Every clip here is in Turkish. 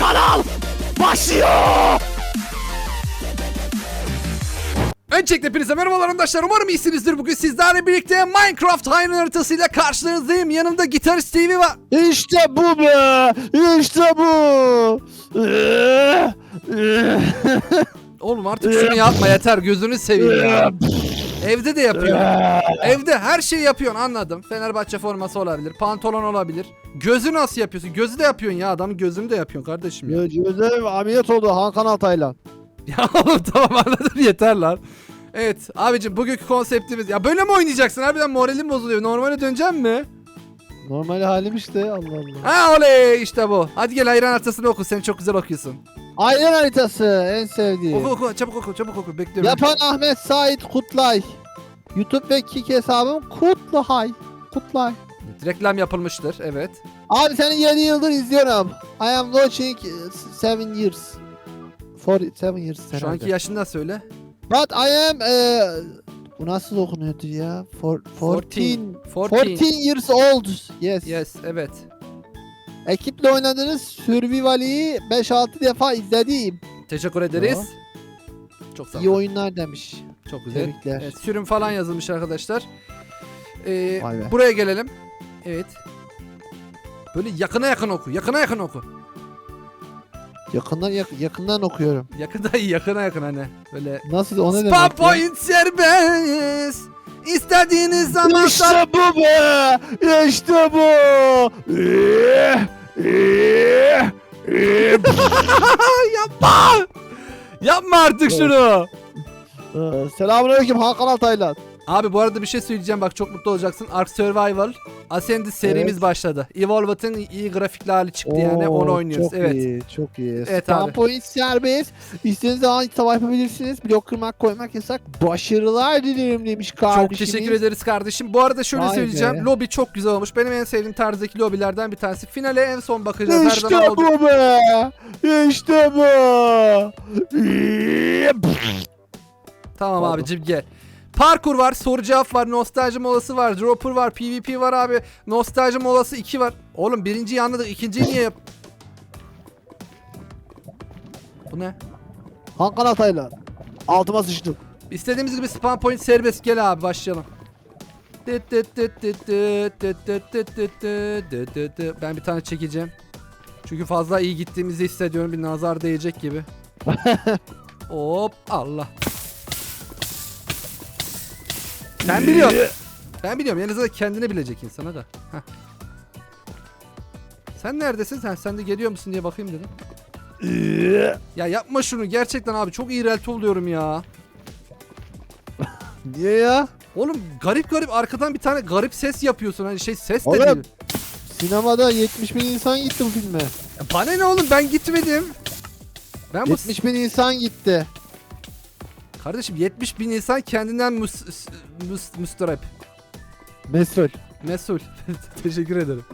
kanal başlıyor. Öncelikle hepinize merhabalar arkadaşlar. Umarım iyisinizdir. Bugün sizlerle birlikte Minecraft Hayran haritasıyla karşınızdayım. Yanımda Gitarist Stevie var. İşte bu be. İşte bu. Oğlum artık şunu yapma yeter. Gözünü seveyim ya. Evde de yapıyorsun. Evde her şeyi yapıyorsun anladım. Fenerbahçe forması olabilir. Pantolon olabilir. Gözü nasıl yapıyorsun? Gözü de yapıyorsun ya. Adamın gözünü de yapıyorsun kardeşim ya. Gözlerim ameliyat oldu Hakan Altay'la. Ya oğlum tamam anladım yeter lan. Evet abicim bugünkü konseptimiz ya böyle mi oynayacaksın harbiden moralim bozuluyor normale döneceğim mi? Normal halim işte Allah Allah. Ha oley işte bu. Hadi gel hayran haritasını oku sen çok güzel okuyorsun. Aynen haritası en sevdiğim. Oku oku çabuk oku çabuk oku bekliyorum. Yapan Ahmet Sait Kutlay. YouTube ve Kik hesabım Kutlay. Kutlay. Reklam yapılmıştır evet. Abi seni 7 yıldır izliyorum. I am watching 7 years. For 7 years Şu herhalde. anki yaşını da söyle. But I am eh, bu nasıl okunuyordu ya? For, 14 14. 14 years old. Yes. Yes evet. Ekiple oynadığınız Survival'i 5-6 defa izledim. Teşekkür ederiz. Çok sağ İyi ol. oyunlar demiş. Çok güzel. Tebrikler. Evet, sürüm falan yazılmış arkadaşlar. Ee, buraya gelelim. Evet. Böyle yakına yakın oku. Yakına yakın oku. Yakından yak- yakından okuyorum. Yakına iyi yakına yakın hani. Böyle Nasıl o ne demek? Spam ya? point serbest. İstediğiniz zaman İşte bu be! İşte bu! yapma. Yapma artık şunu. Ee, Selamünaleyküm Hakan Altaylan. Abi bu arada bir şey söyleyeceğim bak çok mutlu olacaksın. Ark Survival Ascended serimiz Evet. başladı. Evolved'ın iyi grafikli hali çıktı yani Oo, onu oynuyoruz. Çok evet. iyi, çok iyi. Evet Spam abi. point serbest. İstediğiniz zaman savaş yapabilirsiniz. Blok kırmak koymak yasak. Başarılar dilerim demiş kardeşimiz. Çok teşekkür ederiz kardeşim. Bu arada şöyle Vay söyleyeceğim. be. Lobi çok güzel olmuş. Benim en sevdiğim tarzdaki lobilerden bir tanesi. Finale en son bakacağız. Her İşte zaman olduğu- bu be! İşte bu! Tamam Pardon. abicim gel. Parkur var, soru cevap var, nostalji molası var, dropper var, PvP var abi. Nostalji molası 2 var. Oğlum birinciyi anladık. ikinciyi niye yap? Bu ne? Hakan Atay'la. Altıma sıçtım. İstediğimiz gibi spawn point serbest. Gel abi başlayalım. Ben bir tane çekeceğim. Çünkü fazla iyi gittiğimizi hissediyorum. Bir nazar değecek gibi. Hop Allah. Ben biliyorum. Ben biliyorum. Yani zaten kendine bilecek insana da. Heh. Sen neredesin? Sen, sen de geliyor musun diye bakayım dedim. Ya yapma şunu. Gerçekten abi çok iğrelti oluyorum ya. Niye ya? Oğlum garip garip arkadan bir tane garip ses yapıyorsun. Hani şey ses de Oğlum. değil. Sinemada 70 bin insan gitti bu filme. Ya Bana ne oğlum ben gitmedim. Ben bu 70 bin insan gitti. Kardeşim 70 bin insan kendinden mus, mus, mustarip. Mesul. Mesul. Teşekkür ederim.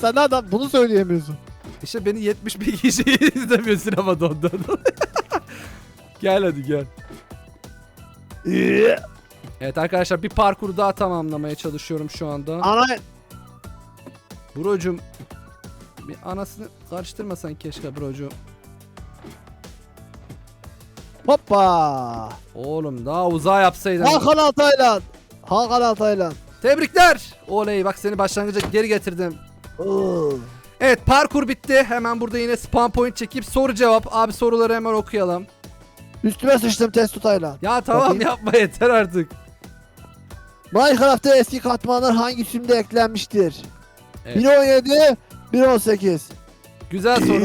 Sen adam bunu söyleyemiyorsun. İşte beni 70 bin kişi izlemiyor sinemada ondan. gel hadi gel. Evet arkadaşlar bir parkuru daha tamamlamaya çalışıyorum şu anda. Ana Brocum bir anasını karıştırmasan keşke brocum. Hoppa. Oğlum daha uzağa yapsaydın. Hakan Altaylan. Hakan Altaylan. Tebrikler. Oley bak seni başlangıca geri getirdim. Evet parkur bitti. Hemen burada yine spawn point çekip soru cevap. Abi soruları hemen okuyalım. Üstüme sıçtım test tutayla. Ya tamam Bakayım. yapma yeter artık. Minecraft'ta eski katmanlar hangi sürümde eklenmiştir? Evet. 1.17, 1.18. Güzel soru.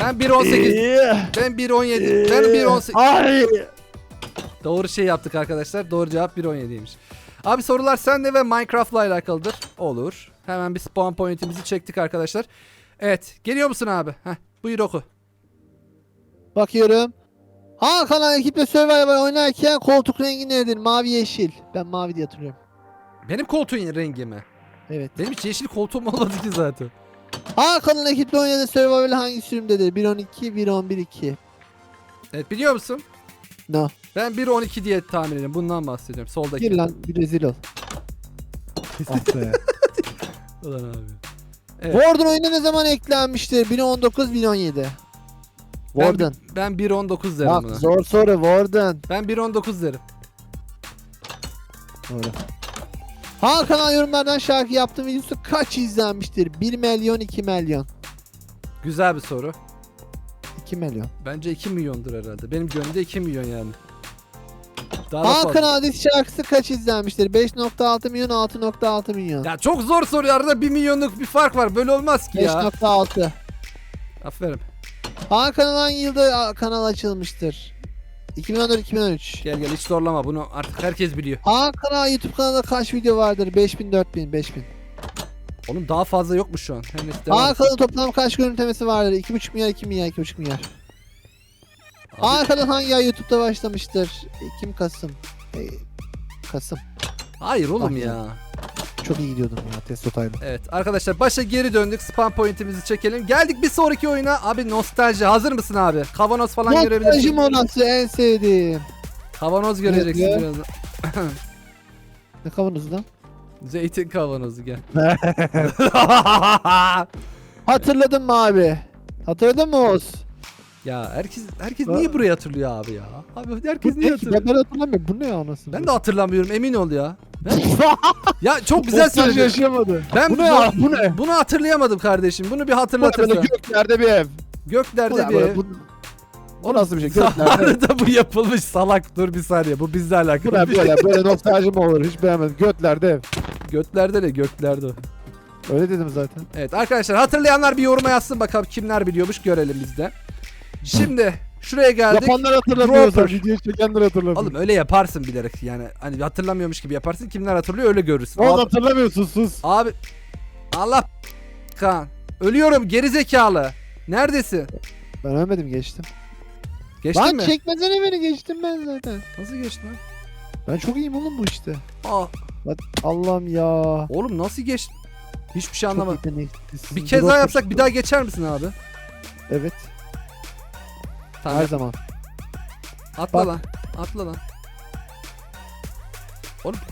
Ben 1.18. iyi, Ben 1.17. Ben iyi. 1.18. Ay. Doğru şey yaptık arkadaşlar. Doğru cevap 1.17'ymiş. Abi sorular sende ve Minecraft'la alakalıdır. Olur. Hemen bir spawn point'imizi çektik arkadaşlar. Evet. Geliyor musun abi? Heh, buyur oku. Bakıyorum. Hakan ekiple Survivor oynarken koltuk rengi nedir? Mavi yeşil. Ben mavi diye hatırlıyorum. Benim koltuğun rengi mi? Evet. Benim hiç yeşil koltuğum olmadı ki zaten. Hakan'ın ekiple oynadığı Survivor hangi sürümdedir? 1.12, 1.11.2. Evet biliyor musun? No. Ben 1.12 diye tahmin ediyorum. Bundan bahsediyorum. Soldaki. Gir lan bir rezil ol. ah be. Ulan abi. Evet. Warden oyuna ne zaman eklenmiştir? 1019 1017. Ben, Warden. ben 1.19 derim Bak buna. zor soru Warden. Ben 1.19 derim. Doğru. Hakan yorumlardan şarkı yaptığım videosu kaç izlenmiştir? 1 milyon 2 milyon. Güzel bir soru. 2 milyon. Bence 2 milyondur herhalde. Benim gönlümde 2 milyon yani. Daha da Hakan fazla. Adis şarkısı kaç izlenmiştir? 5.6 milyon 6.6 milyon. Ya çok zor soru arada 1 milyonluk bir fark var. Böyle olmaz ki ya. 5.6. Aferin. Hakan hangi yılda kanal açılmıştır? 2014-2013. Gel gel hiç zorlama bunu artık herkes biliyor. Ağa YouTube kanalında kaç video vardır? 5000, 4000, 5000. Oğlum daha fazla yokmuş şu an. Her neyse devam toplam kaç görüntülemesi vardır? 2.5 milyar, 2 milyar, 2.5 milyar. Abi, Hakan hangi ay YouTube'da başlamıştır? Ekim, Kasım. E, Kasım. hayır oğlum Bak ya. Çok iyi gidiyordum ya Testo Taylo. Evet arkadaşlar başa geri döndük. Spam pointimizi çekelim. Geldik bir sonraki oyuna. Abi nostalji. Hazır mısın abi? Kavanoz falan Nostalji görebilirsin. monası en sevdiğim. Kavanoz göreceksin ya. birazdan. Ne kavanozu lan? Zeytin kavanozu gel. Hatırladın mı abi? Hatırladın mı Oğuz? Ya herkes herkes niye burayı hatırlıyor abi ya? Abi herkes niye hatırlıyor? Ben, ben hatırlamıyorum. Bu ne ya anasını? Ben de hatırlamıyorum emin ol ya. Ben- ya çok güzel Nostalji söyledin. yaşayamadı. Ben Bu ne ya? Bu ne? Bunu hatırlayamadım kardeşim. Bunu bir Bu ne böyle hatırlatırsan. göklerde bir ev. Bu Göklerde ne bir böyle? Bu, bu nasıl bir şey? Göklerde. Arada bu yapılmış salak. Dur bir saniye. Bu bizle Bu alakalı. ne bir şey. böyle? Böyle nostalji mi olur? Hiç beğenmedim. Göklerde ev. Göklerde ne? Göklerde o. Öyle dedim zaten. Evet arkadaşlar hatırlayanlar bir yoruma yazsın bakalım kimler biliyormuş görelim biz de. Şimdi şuraya geldik. Yapanlar hatırlamıyorsa Dropper. videoyu çekenler hatırlamıyor. Oğlum öyle yaparsın bilerek yani hani hatırlamıyormuş gibi yaparsın kimler hatırlıyor öyle görürsün. Oğlum Abi, hatırlamıyorsun sus. abi Allah kan ölüyorum geri zekalı. Neredesin? Ben ölmedim geçtim. Geçtin Lan mi? çekmesene beni geçtim ben zaten. Nasıl geçtin lan? Ben çok iyiyim oğlum bu işte. Aa, Bak Allah'ım ya. oğlum nasıl geçtin? Hiçbir şey Çok anlamadım. Bir kez daha yapsak bir daha geçer misin abi? Evet Tamam. her zaman. Atla Bak. lan. Atla lan.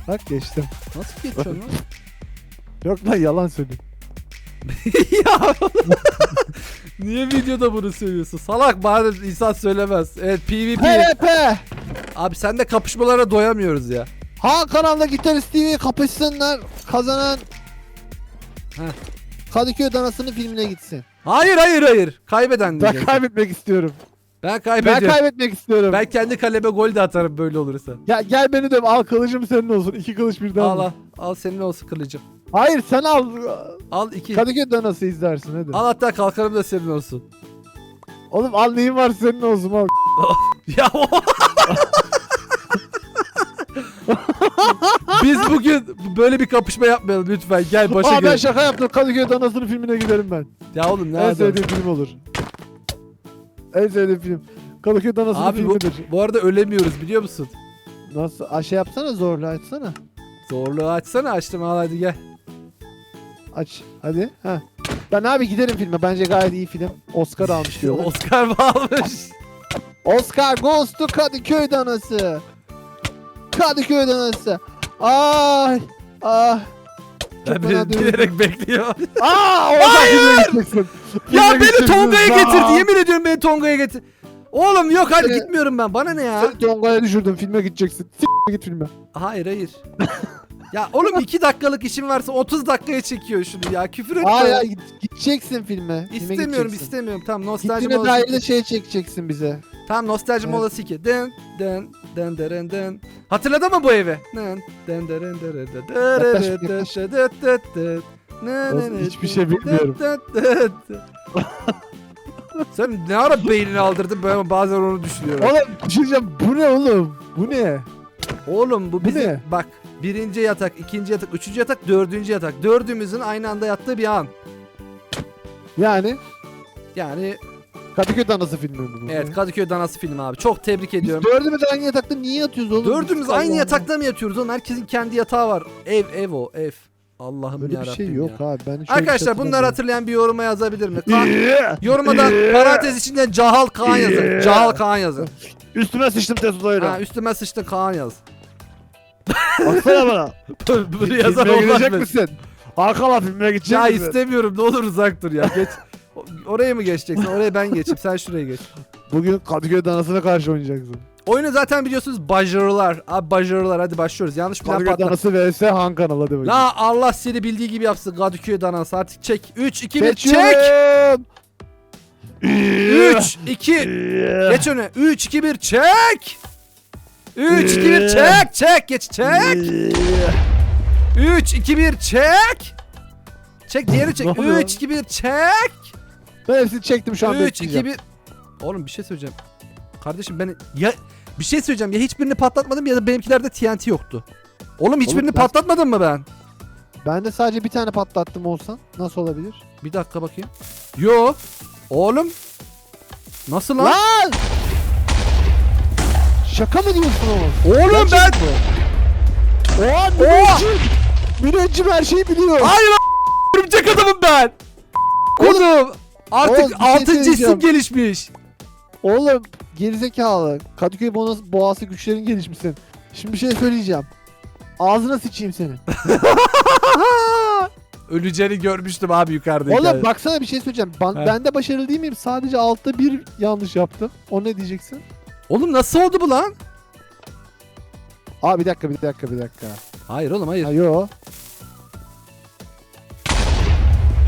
Bak geçtim. Nasıl geçiyorsun lan? Yok lan yalan söylüyorum. ya Niye videoda bunu söylüyorsun? Salak bari insan söylemez. Evet PvP. PvP. Abi sen de kapışmalara doyamıyoruz ya. Ha kanalda Gitarist TV kapışsınlar. Kazanan Heh. Kadıköy Danası'nın filmine gitsin. Hayır hayır hayır. Kaybeden Ben kaybetmek istiyorum. Ben Ben kaybediyorum. kaybetmek istiyorum. Ben kendi kaleme gol de atarım böyle olursa. Ya gel beni döv al kılıcım senin olsun. İki kılıç birden. Al al. Al senin olsun kılıcım. Hayır sen al. Al iki. Kadıköy Danası izlersin hadi. Al hatta kalkarım da senin olsun. Oğlum al neyin var senin olsun al. Ya Biz bugün böyle bir kapışma yapmayalım lütfen. Gel başa Aa ben şaka yaptım. Kadıköy Danası'nın filmine giderim ben. Ya oğlum ne en sevdiğim film olur. En sevdiğim film. Kadıköy Danası'nın Abi bu, filmidir. bu arada ölemiyoruz biliyor musun? Nasıl? Aa, şey yapsana zorla açsana. Zorluğu açsana açtım al hadi gel. Aç. Hadi. Ha. Ben abi giderim filme. Bence gayet iyi film. Oscar almış diyorlar. Oscar mı almış? Oscar goes to Kadıköy Danası. Kadıköy Danası. Ay. Ah. Ben dövüldüm. bilerek bekliyor. Aa, Hayır. Ya beni. Tonga'ya getirdi. Yemin ediyorum beni Tonga'ya getir. Oğlum yok hadi gitmiyorum ben. Bana ne ya? Seni Tonga'ya düşürdüm. Filme gideceksin. S- git filme. Hayır hayır. ya oğlum 2 dakikalık işim varsa 30 dakikaya çekiyor şunu ya. Küfür etme. Aa ya git- gideceksin filme. Filme İstemiyorum gideceksin. istemiyorum. Tamam nostalji Gittiğine molası. dair de şey çekeceksin bize. Tamam nostalji Evet. molası 2. Den den den den den. Hatırladın mı bu evi? Oğlum, hiçbir şey bilmiyorum. Sen ne ara beynini aldırdın ben bazen onu düşünüyorum. Oğlum bir şey diyeceğim. Bu ne oğlum? Bu ne? Oğlum bu Bu bizim ne? bak birinci yatak, ikinci yatak, üçüncü yatak, dördüncü yatak. Dördümüzün aynı anda yattığı bir an. Yani Yani Kadıköy Danası filmi mi bu? evet Kadıköy Danası filmi abi. Çok tebrik Biz ediyorum. dördümüz aynı yatakta niye yatıyoruz oğlum? Dördümüz aynı Allah. yatakta mı yatıyoruz oğlum? Herkesin kendi yatağı var. Ev ev o ev. Allah'ım Böyle bir yarabbim şey yok ya. abi. Ben bir şey Arkadaşlar bunları hatırlamıyorum. hatırlayan bir yoruma yazabilir mi? Kaan, yoruma da parantez içinden Cahal Kaan yazın. Cahal Kaan yazın. Üstüme sıçtım. Ha, üstüme sıçtı Kaan yaz. Baksana bana. Bunu yazan Filme olmaz girecek mı? misin? Arkala filmine gidecek Ya misin? istemiyorum ne olur uzak dur ya. Geç. Oraya mı geçeceksin? Oraya ben geçeyim. Sen şuraya geç. Bugün Kadıköy danasına karşı oynayacaksın. Oyunu zaten biliyorsunuz başarılar. Abi başarılar hadi başlıyoruz. Yanlış plan Kadıköy patlat. danası vs Han kanalı hadi bakayım. La Allah seni bildiği gibi yapsın Kadıköy danası. Artık çek. 3 2 1 çek. Seçiyorum. 3 2 Geç öne. 3 2 1 çek. 3 2 1 çek. Çek geç çek. 3 2 1 çek. Çek diğeri Ne çek. oluyor? 3 2 1 çek. Ben hepsini çektim şu an 3 2 bekleyeceğim. 1 Oğlum bir şey söyleyeceğim. Kardeşim ben ya bir şey söyleyeceğim ya hiçbirini patlatmadım ya da benimkilerde TNT yoktu. Oğlum hiçbirini ben- patlatmadım mı ben? Ben de sadece bir tane patlattım olsan. Nasıl olabilir? Bir dakika bakayım. Yo. Oğlum. Nasıl lan? Lan! Şaka mı diyorsun oğlum? Oğlum ben Gerçek mi? Oha müneccim! Müneccim her şeyi biliyor. Hayır lan, örümcek adamım ben. Oğlum artık Oğlum, bir şey altıncı isim söyleyeceğim. gelişmiş. Oğlum gerizekalı. Kadıköy bonus, boğası güçlerin gelişmişsin. Şimdi bir şey söyleyeceğim. Ağzına sıçayım seni. Öleceğini görmüştüm abi yukarıda. Oğlum baksana bir şey söyleyeceğim. Ben, He. ben de başarılı değil miyim? Sadece altta bir yanlış yaptım. O ne diyeceksin? Oğlum nasıl oldu bu lan? Aa bir dakika bir dakika bir dakika. Hayır oğlum hayır. Ha yo.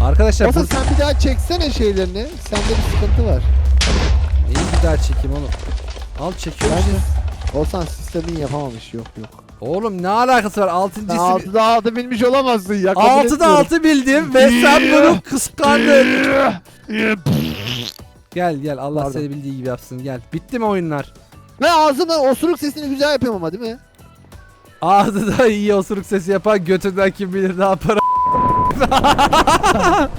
Arkadaşlar bu... sen bir daha çeksene şeylerini. Sende bir sıkıntı var. İyi bir daha çekeyim oğlum. Al Bence şimdi. Olsan sistemin yapamamış yok yok. Oğlum ne alakası var? Altıncı Sen isim. 6'da 6 bilmiş olamazsın ya. kabul 6'da etmiyorum. 6 bildim ve sen bunu kıskandın. Gel gel Allah Pardon. seni bildiği gibi yapsın gel. Bitti mi oyunlar? Ve ağzına osuruk sesini güzel yapıyorum ama değil mi? Ağzı da iyi osuruk sesi yapan götünden kim bilir ne yapar.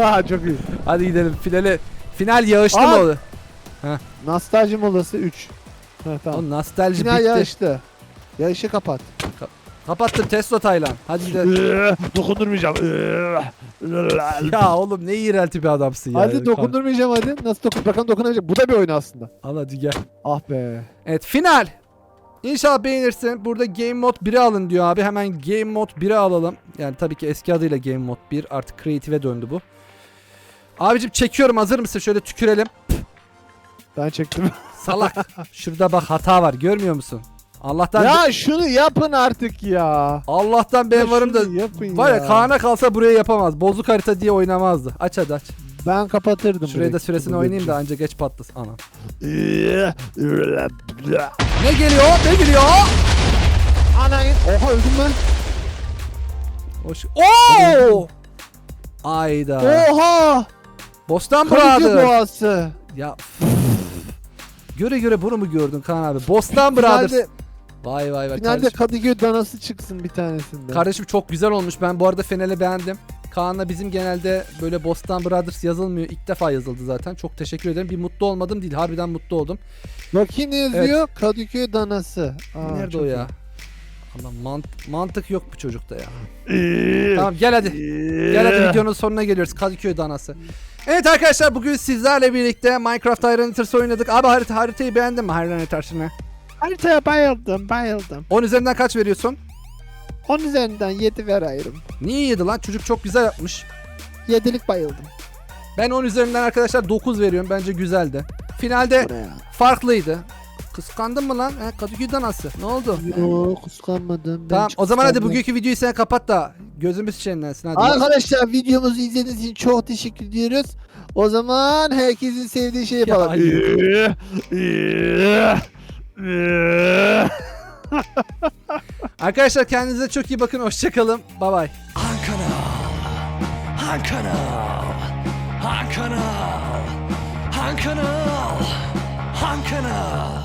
Ha çok iyi. Hadi gidelim finale. Final yağışlı Aa! mı oldu? Nostalji molası 3. Ha tamam. Oğlum nostalji Final bitti. yarıştı. Yarışı kapat. Kapattım Testo Taylan. Hadi gidelim. Dokundurmayacağım. ya oğlum ne iğrelti bir adamsın ya. hadi dokundurmayacağım hadi. Nasıl dokun? Bakalım dokunabilecek. Bu da bir oyun aslında. Al hadi gel. Ah be. Evet final. İnşallah beğenirsin. Burada Game Mode 1'e alın diyor abi. Hemen Game Mode 1'e alalım. Yani tabii ki eski adıyla Game Mode 1. Artık Creative'e döndü bu. Abicim çekiyorum hazır mısın? Şöyle tükürelim. Ben çektim. Salak. Şurada bak hata var. Görmüyor musun? Allah'tan ya şunu yapın artık ya. Allah'tan ben Ya varım da şunu yapın var ya ya. Kaan'a kalsa buraya yapamaz. Bozuk harita diye oynamazdı. Aç hadi aç. Ben kapatırdım. Şuraya da direkt. süresini oynayayım da anca geç patlasın. Ana. Ne geliyor? Ne geliyor? Oha öldüm ben. Hoş. Oo! Ayda. Oha. Bostan Kadıköy Brothers. boğası. Ya. göre göre bunu mu gördün Kaan abi? Bostan Brothers. Finalde, Vay vay vay finalde kardeşim. Kadıköy danası çıksın bir tanesinde. Kardeşim çok güzel olmuş. Ben bu arada finali beğendim. Kaan'la bizim genelde böyle Bostan Brothers yazılmıyor. İlk defa yazıldı zaten. Çok teşekkür ederim. Bir mutlu olmadım değil. Harbiden mutlu oldum. Bakayım ne yazıyor? Kadıköy danası. Aa, Nerede o ya? Allah mant- mantık yok bu çocukta ya. tamam gel hadi. Gel hadi videonun sonuna geliyoruz. Kadıköy danası. Evet arkadaşlar bugün sizlerle birlikte Minecraft Iron Eaters oynadık. Abi harita, haritayı beğendin mi Iron Eaters'ını? Haritaya bayıldım bayıldım. 10 üzerinden kaç veriyorsun? 10 üzerinden 7 ver ayrım. Niye yedi lan? Çocuk çok güzel yapmış. 7'lik bayıldım. Ben 10 üzerinden arkadaşlar 9 veriyorum. Bence güzeldi. Finalde ya? farklıydı. Kıskandın mı lan? He, Kadıköy danası. Ne oldu? Yok kıskanmadım. Ben Tamam hiç o zaman hadi kıskanmadım. bugünkü videoyu sen kapat da gözümüz şenlensin hadi. Arkadaşlar videomuzu izlediğiniz için çok teşekkür ediyoruz. O zaman herkesin sevdiği şeyi yapalım. Arkadaşlar kendinize çok iyi bakın. Hoşçakalın. Bay bay. Han kanal. Han kanal. Han